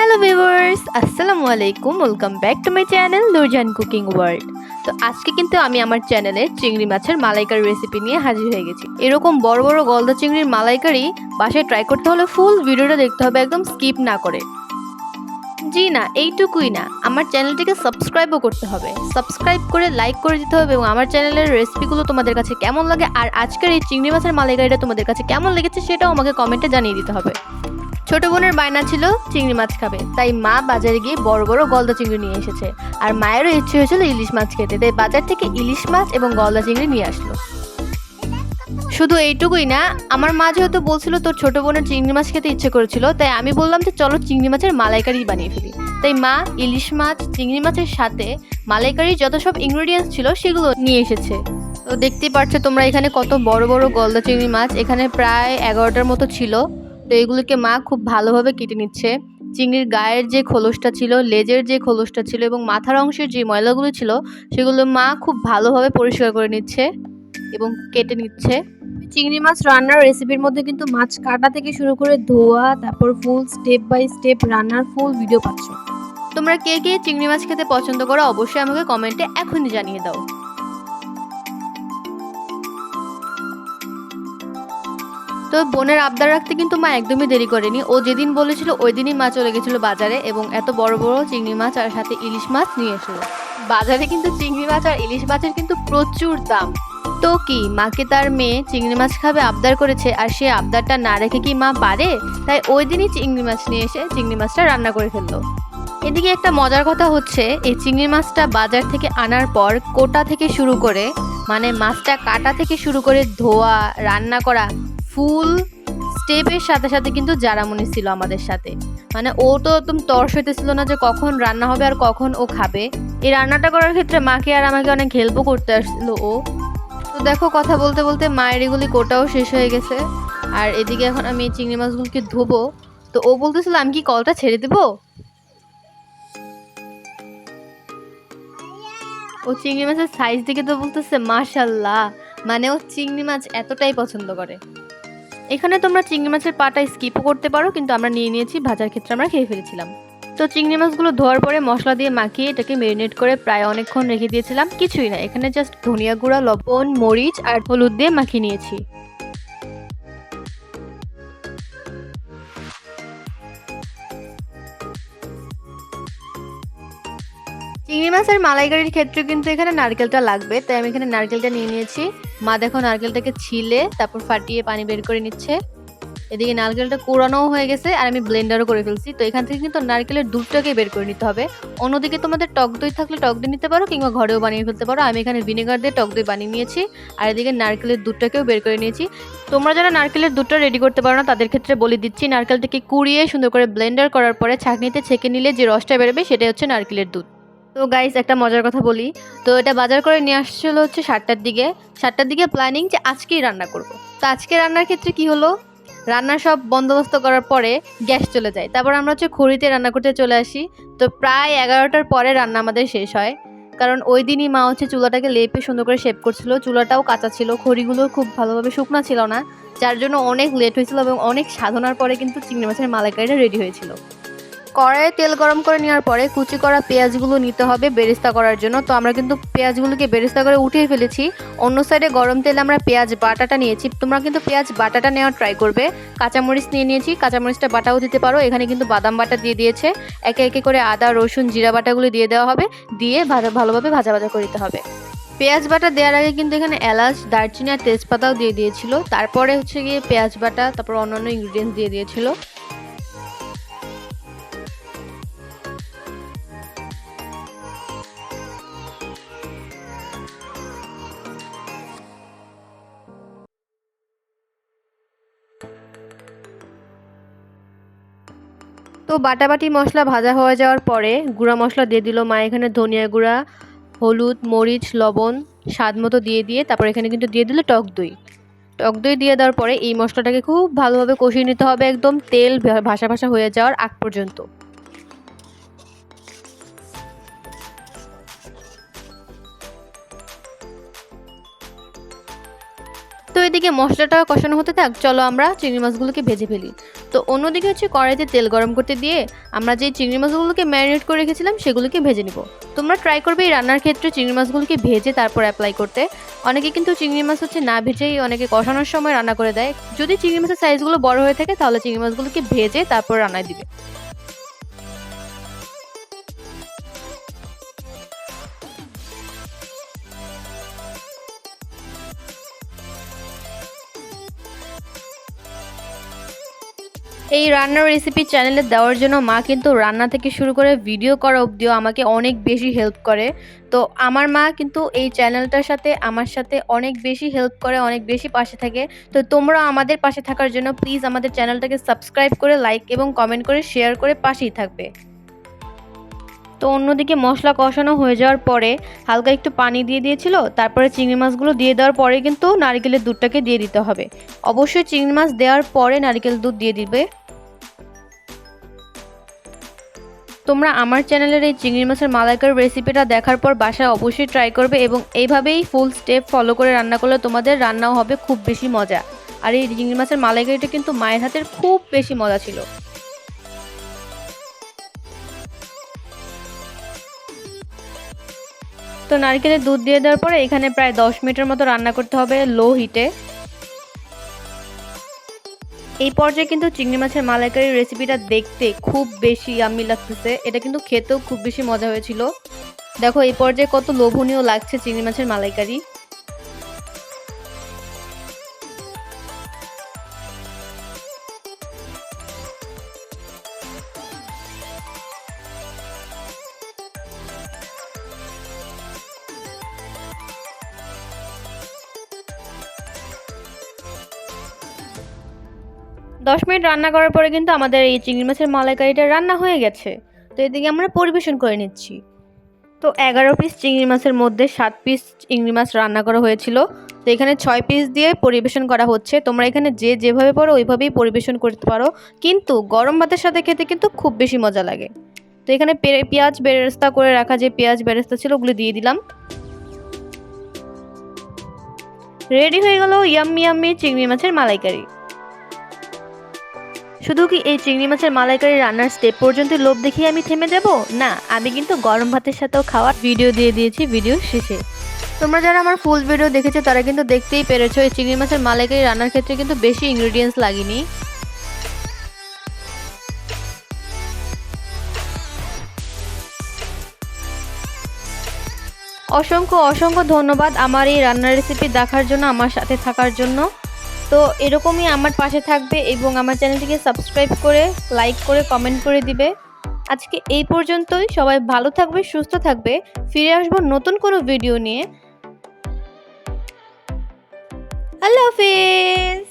Hello viewers আসসালামু আলাইকুম welcome back to my channel Nurjan cooking world তো আজকে কিন্তু আমি আমার চ্যানেলে চিংড়ি মাছের মালাইকারি রেসিপি নিয়ে হাজির হয়ে গেছি। এরকম বড় বড় গলদা চিংড়ির মালাইকারি বাসায় ট্রাই করতে হলে ফুল ভিডিওটা দেখতে হবে, একদম স্কিপ না করে। জি না, এইটুকুই না। আমার চ্যানেলটিকে সাবস্ক্রাইবও করতে হবে। সাবস্ক্রাইব করে লাইক করে দিতে হবে এবং আমার চ্যানেলের রেসিপিগুলো তোমাদের কাছে কেমন লাগে আর আজকের এই চিংড়ি মাছের মালাইকারিটা তোমাদের কাছে কেমন লেগেছে সেটাও আমাকে কমেন্টে জানিয়ে দিতে হবে। ছোট বোনের বায়না ছিল চিংড়ি মাছ খাবে। তাই মা বাজারে গিয়ে বড় বড় গলদা চিংড়ি নিয়ে এসেছে। আর মায়েরও ইচ্ছে হয়েছিল ইলিশ মাছ খেতে। তাই বাজার থেকে ইলিশ মাছ এবং গলদা চিংড়ি নিয়ে আসলো। শুধু এইটুকুই না, আমার মা যেহেতু বলছিল তোর ছোট বোনের চিংড়ি মাছ খেতে ইচ্ছে করেছিল, তাই আমি বললাম যে চলো চিংড়ি মাছের মালাইকারি বানিয়ে ফেলি। তাই মা ইলিশ মাছ, চিংড়ি মাছের সাথে মালাইকারির যত সব ইনগ্রেডিয়েন্টস ছিল সেগুলো নিয়ে এসেছে। তো দেখতেই পাচ্ছ তোমরা এখানে কত বড় বড় গলদা চিংড়ি মাছ। এখানে প্রায় এগারোটার মতো ছিল। তো এগুলোকে মা খুব ভালোভাবে কেটে নিচ্ছে। চিংড়ির গায়ের যে খোলসটা ছিল লেজের যে খোলসটা ছিল এবং মাথার অংশের যে ময়লাগুলো ছিল সেগুলো মা খুব ভালোভাবে পরিষ্কার করে নিচ্ছে এবং কেটে নিচ্ছে। চিংড়ি মাছ রান্নার রেসিপির মধ্যে কিন্তু মাছ কাটা থেকে শুরু করে ধোয়া তারপর ফুল স্টেপ বাই স্টেপ রান্নার ফুল ভিডিও পাচ্ছ। তোমরা কে কে চিংড়ি মাছ খেতে পছন্দ করো অবশ্যই আমাকে কমেন্টে এখনই জানিয়ে দাও। তো বোনের আবদার রাখতে কিন্তু মা একদমই দেরি করেনি। ও যেদিন বলেছিল ওই দিনই মা চলে গেছিল বাজারে এবং এত বড় বড় চিংড়ি মাছ আর সাথে ইলিশ মাছ নিয়ে এসেছিল। বাজারে কিন্তু চিংড়ি মাছ আর ইলিশ মাছের কিন্তু প্রচুর দাম। তো কি, মাকে তার মেয়ে চিংড়ি মাছ খাবে আবদার করেছে আর সে আবদারটা না রেখে কি মা পারে? তাই ওই দিনই চিংড়ি মাছ নিয়ে এসে চিংড়ি মাছটা রান্না করে ফেলল। এদিকে একটা মজার কথা হচ্ছে, এই চিংড়ি মাছটা বাজার থেকে আনার পর কোটা থেকে শুরু করে মানে মাছটা কাটা থেকে শুরু করে ধোয়া, রান্না করা ফুল স্টেপের সাথে সাথে কিন্তু জারামনি ছিল আমাদের সাথে। মানে ও তো একদম তর্স হইতেছিল না যে কখন রান্না হবে আর কখন ও খাবে। এই রান্নাটা করার ক্ষেত্রে মাকে আর আমাকে অনেক হেল্পও করতে আসছিল ও। তো দেখো কথা বলতে বলতে মায়ের এগুলি কোটাও শেষ হয়ে গেছে। আর এদিকে এখন আমি এই চিংড়ি মাছগুলোকে ধোবো। তো ও বলতেছিল, আমি কি কলটা ছেড়ে দেবো? ও চিংড়ি মাছের সাইজ দেখে তো বলতেছে মাশাল্লাহ মানে ও চিংড়ি মাছ এতটাই পছন্দ করে। এখানে তোমরা চিংড়ি মাছের পাটা স্কিপও করতে পারো, কিন্তু আমরা নিয়ে নিয়েছি ভাজার ক্ষেত্রে আমরা খেয়ে ফেলেছিলাম। তো চিংড়ি মাছগুলো ধোয়ার পরে মশলা দিয়ে মাখিয়ে এটাকে মেরিনেট করে প্রায় অনেকক্ষণ রেখে দিয়েছিলাম, কিছুই না। এখানে জাস্ট ধনিয়া গুঁড়া, লবণ, মরিচ আর হলুদ দিয়ে মাখিয়ে নিয়েছি। চিংড়ি মাছের মালাইকারির ক্ষেত্রে কিন্তু এখানে নারকেলটা লাগবে, তাই আমি এখানে নারকেলটা নিয়ে নিয়েছি। মা দেখো নারকেলটাকে ছিলে, তারপর ফাটিয়ে পানি বের করে নিচ্ছে। এদিকে নারকেলটা কোরানোও হয়ে গেছে আর আমি ব্লেন্ডারও করে ফেলছি। তো এখান থেকে কিন্তু নারকেলের দুধটাকে বের করে নিতে হবে। অন্যদিকে তোমাদের টক দই থাকলে টক দই নিতে পারো কিংবা ঘরেও বানিয়ে ফেলতে পারো। আমি এখানে ভিনেগার দিয়ে টক দই বানিয়ে নিয়েছি আর এদিকে নারকেলের দুধটাকেও বের করে নিয়েছি। তোমরা যারা নারকেলের দুধটা রেডি করতে পারো না, তাদের ক্ষেত্রে বলে দিচ্ছি, নারকেলটাকে কুড়িয়ে সুন্দর করে ব্লেন্ডার করার পরে ছাঁকনিতে ছেঁকে নিলে যে রসটা বেরোবে সেটাই হচ্ছে নারকেলের দুধ। তো গাইস একটা মজার কথা বলি। তো এটা বাজার করে নিয়ে আসছিল হচ্ছে সাতটার দিকে। সাতটার দিকে প্ল্যানিং যে আজকেই রান্না করব। তো আজকে রান্নার ক্ষেত্রে কি হলো? রান্নার সব বন্দোবস্ত করার পরে গ্যাস চলে যায়। তারপর আমরা হচ্ছে খড়িতে রান্না করতে চলে আসি। তো প্রায় এগারোটার পরে রান্না আমাদের শেষ হয়। কারণ ওই দিনই মা হচ্ছে চুলাটাকে লেপে সুন্দর করে শেপ করছিল। চুলাটাও কাঁচা ছিল। খড়িগুলো খুব ভালোভাবে শুকনা ছিল না। যার জন্য অনেক লেট হয়েছিল এবং অনেক সাধনার পরে কিন্তু চিংড়ি মাছের মালাইকারিটা রেডি হয়েছিল। কড়াইয়ে তেল গরম করে নেওয়ার পরে কুচি করা পেঁয়াজগুলো নিতে হবে বেরেস্তা করার জন্য। তো আমরা কিন্তু পেঁয়াজগুলোকে বেরেস্তা করে উঠিয়ে ফেলেছি। অন্য সাইডে গরম তেলে আমরা পেঁয়াজ বাটাটা নিয়েছি। তোমরা কিন্তু পেঁয়াজ বাটাটা নেওয়ার ট্রাই করবে। কাঁচামরিচ নিয়ে নিয়েছি। কাঁচামরিচটা বাটাও দিতে পারো। এখানে কিন্তু বাদাম বাটা দিয়ে দিয়েছে। একে একে করে আদা, রসুন, জিরা বাটাগুলো দিয়ে দেওয়া হবে। দিয়ে ভাজা ভালোভাবে ভাজা ভাজা করে দিতে হবে। পেঁয়াজ বাটা দেওয়ার আগে কিন্তু এখানে এলাচ, দারচিনি আর তেজপাতাও দিয়ে দিয়েছিল। তারপরে হচ্ছে গিয়ে পেঁয়াজ বাটা, তারপর অন্যান্য ইনগ্রিডিয়েন্টস দিয়ে দিয়েছিল। তো বাটাবাটি মশলা ভাজা হয়ে যাওয়ার পরে গুঁড়া মশলা দিয়ে দিল মা, এখানে ধনিয়া গুঁড়া, হলুদ, মরিচ, লবণ, স্বাদ মতো দিয়ে দিয়ে তারপর এখানে কিন্তু দিয়ে দিল টক দই। টক দই দিয়ে দেওয়ার পরে এই মশলাটাকে খুব ভালোভাবে কষিয়ে নিতে হবে একদম তেল ভাসা ভাসা হয়ে যাওয়ার আগ পর্যন্ত। এদিকে মশলাটা কষানো হতে থাক, চলো আমরা চিংড়ি মাছগুলোকে ভেজে ফেলি। তো অন্যদিকে হচ্ছে কড়াইতে তেল গরম করতে দিয়ে আমরা যে চিংড়ি মাছগুলোকে ম্যারিনেট করে রেখেছিলাম, সেগুলোকে ভেজে নিব। তোমরা ট্রাই করবে এই রান্নার ক্ষেত্রে চিংড়ি মাছগুলোকে ভেজে তারপর অ্যাপ্লাই করতে। অনেকে কিন্তু চিংড়ি মাছ হচ্ছে না ভেজেই অনেকে কষানোর সময় রান্না করে দেয়। যদি চিংড়ি মাছের সাইজগুলো বড় হয়ে থাকে, তাহলে চিংড়ি মাছগুলোকে ভেজে তারপর রান্নায় দিবে। এই রান্নার রেসিপি চ্যানেলে দেওয়ার জন্য মা কিন্তু রান্না থেকে শুরু করে ভিডিও করা অবধিও আমাকে অনেক বেশি হেল্প করে। তো আমার মা কিন্তু এই চ্যানেলটার সাথে, আমার সাথে অনেক বেশি হেল্প করে, অনেক বেশি পাশে থাকে। তো তোমরা আমাদের পাশে থাকার জন্য প্লিজ আমাদের চ্যানেলটাকে সাবস্ক্রাইব করে লাইক এবং কমেন্ট করে শেয়ার করে পাশেই থাকবে। তো অন্যদিকে মশলা কষানো হয়ে যাওয়ার পরে হালকা একটু পানি দিয়ে দিয়েছিল, তারপরে চিংড়ি মাছগুলো দিয়ে দেওয়ার পরে কিন্তু নারকেলের দুধটাকে দিয়ে দিতে হবে। অবশ্যই চিংড়ি মাছ দেওয়ার পরে নারকেল দুধ দিয়ে দিবে। তোমরা আমার চ্যানেলের এই চিংড়ি মাছের মালাইকার রেসিপিটা দেখার পর বাসায় অবশ্যই ট্রাই করবে এবং এইভাবেই ফুল স্টেপ ফলো করে রান্না করলে তোমাদের রান্নাও হবে খুব বেশি মজা। আর এই চিংড়ি মাছের মালাইকারিটা কিন্তু মায়ের হাতের খুব বেশি মজা ছিল। তো নারকেলের দুধ দিয়ে দেওয়ার পরে এখানে প্রায় দশ মিনিটের মতো রান্না করতে হবে লো হিটে। এই পর্যায়ে কিন্তু চিংড়ি মাছের মালাইকারি রেসিপিটা দেখতে খুব বেশি আমি লাগতেছে। এটা কিন্তু খেতেও খুব বেশি মজা হয়েছিল। দেখো, এই পর্যায়ে কত লোভনীয় লাগছে চিংড়ি মাছের মালাইকারি। দশ মিনিট রান্না করার পরে কিন্তু আমাদের এই চিংড়ি মাছের মালাইকারিটা রান্না হয়ে গেছে। তো এদিকে আমরা পরিবেশন করে নিচ্ছি। তো এগারো পিস চিংড়ি মাছের মধ্যে সাত পিস চিংড়ি মাছ রান্না করা হয়েছিল। তো এখানে ছয় পিস দিয়ে পরিবেশন করা হচ্ছে। তোমরা এখানে যে যেভাবে পারো ওইভাবেই পরিবেশন করতে পারো। কিন্তু গরম ভাতের সাথে খেতে কিন্তু খুব বেশি মজা লাগে। তো এখানে পেঁয়াজ বেরেস্তা করে রাখা যে পেঁয়াজ বেরেস্তা ছিল ওগুলো দিয়ে দিলাম। রেডি হয়ে গেল ইয়াম্মি ইয়াম্মি চিংড়ি মাছের মালাইকারি। শুধু কি এই চিংড়ি মাছের মালাইকারি রান্নার স্টেপ পর্যন্ত লোভ দেখিয়ে আমি থেমে যাব? না, আমি কিন্তু গরম ভাতের সাথেও খাওয়ার ভিডিও দিয়ে দিয়েছি ভিডিও শেষে। তোমরা যারা আমার ফুল ভিডিও দেখেছ, তারা কিন্তু দেখতেই পেরেছ, এই চিংড়ি মাছের মালাইকারি রান্নার ক্ষেত্রে কিন্তু বেশি ইনগ্রিডিয়েন্টস লাগেনি। অসংখ্য অসংখ্য ধন্যবাদ আমার এই রান্নার রেসিপি দেখার জন্য, আমার সাথে থাকার জন্য। তো এরকমই আমার পাশে থাকবে এবং আমার চ্যানেলটিকে সাবস্ক্রাইব করে লাইক করে কমেন্ট করে দিবে। আজকে এই পর্যন্তই। সবাই ভালো থাকবে, সুস্থ থাকবে। ফিরে আসব নতুন কোনো ভিডিও নিয়ে। আল্লাহ হাফিজ!